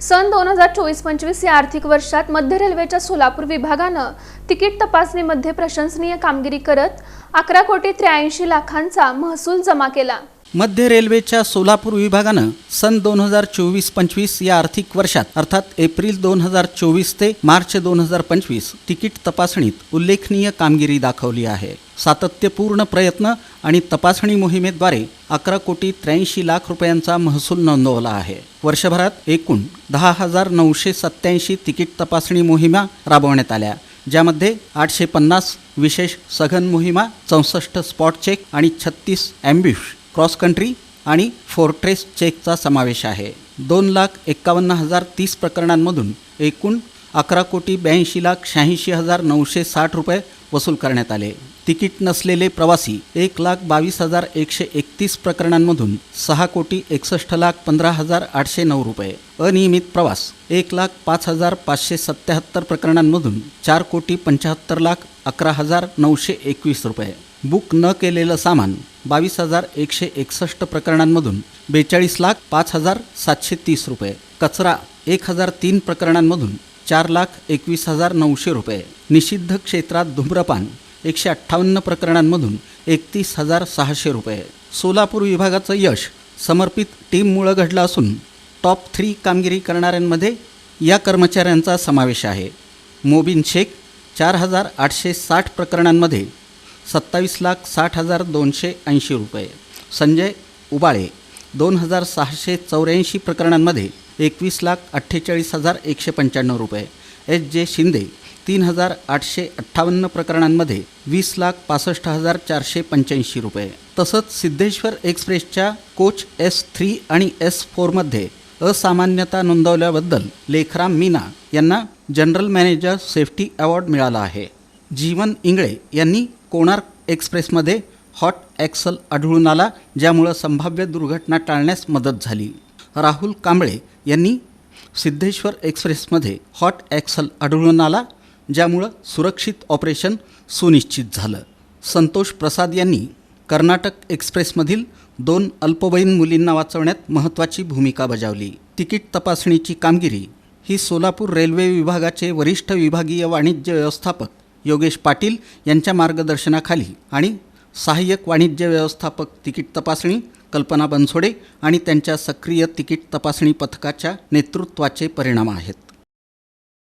सन दोन हजार चोवीस पंचवीस या आर्थिक वर्षात मध्य रेल्वेच्या सोलापूर विभागानं तिकीट तपासणीमध्ये प्रशंसनीय कामगिरी करत अकरा कोटी त्र्याऐंशी लाखांचा महसूल जमा केला. मध्य रेल्वेच्या सोलापूर विभागानं सन दोन हजार चोवीस पंचवीस या आर्थिक वर्षात अर्थात एप्रिल दोन हजार चोवीस ते मार्च दोन हजार पंचवीस तिकीट तपासणीत उल्लेखनीय कामगिरी दाखवली आहे. सातत्यपूर्ण प्रयत्न आणि तपासणी मोहिमेद्वारे अकरा कोटी त्र्याऐंशी लाख रुपयांचा महसूल नोंदवला आहे. वर्षभरात एकूण दहा हजार नऊशे सत्याऐंशी तिकीट तपासणी मोहिमा राबवण्यात आल्या ज्यामध्ये आठशे पन्नास विशेष सघन मोहिमा चौसष्ट स्पॉट चेक आणि छत्तीस ॲम्ब्युश क्रॉस कंट्री आणि फोर्ट्रेस चेकचा समावेश आहे. दोन लाख एक्कावन्न हजार तीस प्रकरणांमधून एकूण अकरा कोटी ब्याऐंशी लाख शहाऐंशी हजार नऊशे साठ रुपये वसूल करण्यात आले. तिकीट नसलेले प्रवासी एक लाख बावीस हजार एकशे एकतीस प्रकरणांमधून सहा कोटी एकसष्ट लाख पंधरा हजार आठशे नऊ रुपये. अनियमित प्रवास एक लाख पाच हजार पाचशे सत्याहत्तर प्रकरणांमधून चार कोटी पंच्याहत्तर लाख अकरा हजार नऊशे एकवीस रुपये. बुक न केलेलं सामान बावीस हजार एकशे एकसष्ट प्रकरणांमधून बेचाळीस लाख पाच हजार सातशे तीस रुपये. कचरा एक हजार तीन प्रकरणांमधून चार लाख एकवीस हजार नऊशे रुपये. निषिद्ध क्षेत्रात धूम्रपान एकशे अठ्ठावन्न प्रकरणांमधून एकतीस हजार सहाशे रुपये. सोलापूर विभागाचं यश समर्पित टीममुळं घडलं असून टॉप थ्री कामगिरी करणाऱ्यांमध्ये या कर्मचाऱ्यांचा समावेश आहे. मोबिन शेख चार हजार आठशे साठ प्रकरणांमध्ये सत्तावीस लाख साठ हजार दोनशे ऐंशी रुपये. संजय उबाळे दोन हजार सहाशे चौऱ्याऐंशी प्रकरणांमध्ये एकवीस लाख अठ्ठेचाळीस हजार एकशे पंच्याण्णव रुपये. एच जे शिंदे तीन हजार आठशे अठ्ठावन्न प्रकरणांमध्ये वीस लाख पासष्ट हजार चारशे पंच्याऐंशी रुपये. तसंच सिद्धेश्वर एक्सप्रेसच्या कोच एस थ्री आणि एस फोरमध्ये असामान्यता नोंदवल्याबद्दल लेखराम मीना यांना जनरल मॅनेजर सेफ्टी अवॉर्ड मिळाला आहे. जीवन इंगळे यांनी कोणार्क एक्सप्रेसमध्ये हॉट ॲक्सल आढळून आला ज्यामुळं संभाव्य दुर्घटना टाळण्यास मदत झाली. राहुल कांबळे यांनी सिद्धेश्वर एक्सप्रेसमध्ये हॉट ॲक्सल आढळून आला ज्यामुळं सुरक्षित ऑपरेशन सुनिश्चित झालं. संतोष प्रसाद यांनी कर्नाटक एक्सप्रेसमधील दोन अल्पवयीन मुलींना वाचवण्यात महत्त्वाची भूमिका बजावली. तिकीट तपासणीची कामगिरी ही सोलापूर रेल्वे विभागाचे वरिष्ठ विभागीय वाणिज्य व्यवस्थापक योगेश पाटील यांच्या मार्गदर्शनाखाली आणि सहाय्यक वाणिज्य व्यवस्थापक तिकीट तपासणी कल्पना बनसोडे आणि त्यांच्या सक्रिय तिकीट तपासणी पथकाच्या नेतृत्वाचे परिणाम आहेत.